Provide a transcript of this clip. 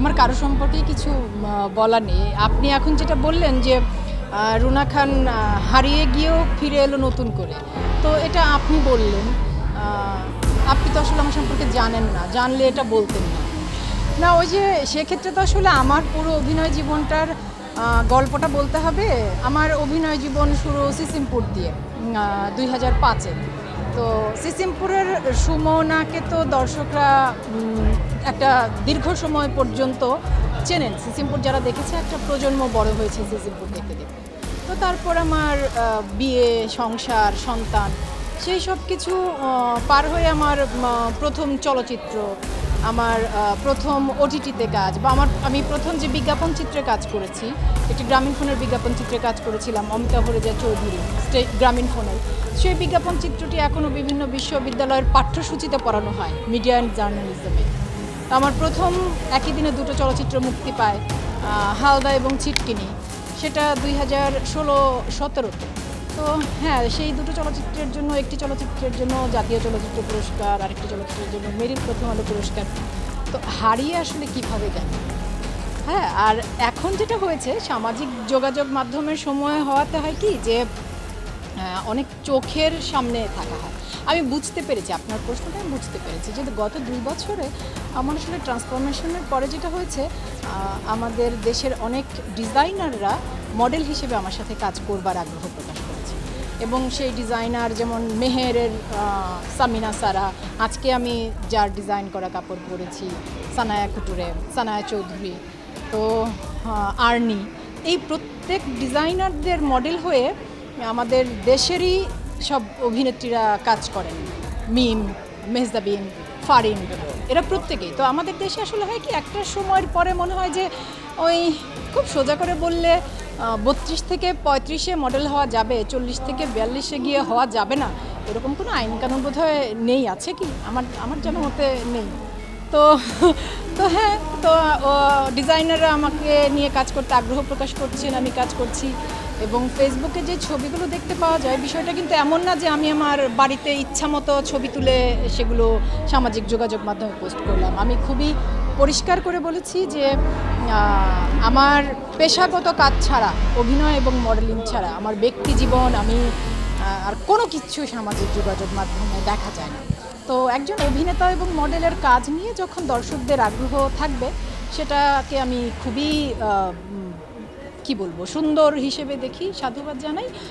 আমার কারও সম্পর্কে কিছু বলা নেই। আপনি এখন যেটা বললেন যে রুনা খান হারিয়ে গিয়েও ফিরে এলো নতুন করে। তো এটা আপনি বললেন আপনি তো আসলে আমার সম্পর্কে জানেন না, জানলে এটা বলতেন না। না, ওই যে সেক্ষেত্রে তো আসলে আমার পুরো অভিনয় জীবনটার গল্পটা বলতে হবে, আমার অভিনয় জীবন শুরু সিসিমপুর দিয়ে দুই হাজার পাঁচে। তো সিসিমপুরের সুমনাকে তো দর্শকরা একটা দীর্ঘ সময় পর্যন্ত চেনেন। সিসিমপুর যারা দেখেছে, একটা প্রজন্ম বড় হয়েছে সিসিমপুর দেখতে দেখতে। তো তারপর আমার বিয়ে, সংসার, সন্তান সেই সব কিছু পার হয়ে আমার প্রথম চলচ্চিত্র, আমার প্রথম ওটিটিতে কাজ বা আমার, আমি প্রথম যে বিজ্ঞাপন চিত্রে কাজ করেছি, একটি গ্রামীণ ফোনের বিজ্ঞাপন চিত্রে কাজ করেছিলাম, অমিতাভ রেজা চৌধুরী স্টে গ্রামীণ ফোনের। সেই বিজ্ঞাপন চিত্রটি এখনও বিভিন্ন বিশ্ববিদ্যালয়ের পাঠ্যসূচিতে পড়ানো হয়, মিডিয়া অ্যান্ড জার্নালিজমে। আমার প্রথম একই দিনে দুটো চলচ্চিত্র মুক্তি পায় হালদা এবং ছিটকিনি। সেটা দুই হাজার ষোলো সতেরোতে। তো হ্যাঁ সেই দুটো চলচ্চিত্রের জন্য, একটি চলচ্চিত্রের জন্য জাতীয় চলচ্চিত্র পুরস্কার, আরেকটি চলচ্চিত্রের জন্য মেরিট প্রথম আলো পুরস্কার। তো হারিয়ে আসলে কীভাবে গেল? হ্যাঁ আর এখন যেটা হয়েছে, সামাজিক যোগাযোগ মাধ্যমের সময় হওয়াতে হয় কি যে অনেক চোখের সামনে থাকা হয়। আমি বুঝতে পেরেছি, আপনার প্রশ্নটা আমি বুঝতে পেরেছি যে গত দুই বছরে আমার আসলে ট্রান্সফরমেশনের পরে যেটা হয়েছে আমাদের দেশের অনেক ডিজাইনাররা মডেল হিসেবে আমার সাথে কাজ করবার আগ্রহ প্রকাশ এবং সেই ডিজাইনার যেমন মেহেরের সামিনা সারা, আজকে আমি যার ডিজাইন করা কাপড় পরেছি, সানায়া কুটুরে, সানায়া চৌধুরী, তো আর্নি, এই প্রত্যেক ডিজাইনারদের মডেল হয়ে আমাদের দেশেরই সব অভিনেত্রীরা কাজ করেন। মিম, মেহজাবিন, ফারিন, এরা প্রত্যেকেই। তো আমাদের দেশে আসলে হয় কি, একটা সময়ের পরে মনে হয় যে ওই খুব সোজা করে বললে বত্রিশ থেকে পঁয়ত্রিশে মডেল হওয়া যাবে, চল্লিশ থেকে বিয়াল্লিশে গিয়ে হওয়া যাবে না? এরকম কোনো আইন কানুন বোধ নেই, আছে কি? আমার আমার যেন মতে নেই। তো তো হ্যাঁ তো ডিজাইনাররা আমাকে নিয়ে কাজ করতে আগ্রহ প্রকাশ করছেন, আমি কাজ করছি। এবং ফেসবুকে যে ছবিগুলো দেখতে পাওয়া যায়, বিষয়টা কিন্তু এমন না যে আমি আমার বাড়িতে ইচ্ছা মতো ছবি তুলে সেগুলো সামাজিক যোগাযোগ মাধ্যমে পোস্ট করলাম। আমি খুবই পরিষ্কার করে বলেছি যে আমার পেশাগত কাজ ছাড়া, অভিনয় এবং মডেলিং ছাড়া আমার ব্যক্তি জীবন আমি আর কোনো কিছু সামাজিক যোগাযোগ মাধ্যমে দেখা যায় না। তো একজন অভিনেতা এবং মডেলের কাজ নিয়ে যখন দর্শকদের আগ্রহ থাকবে, সেটাকে আমি খুবই কি বলব, সুন্দর হিসেবে দেখি, সাধুবাদ জানাই।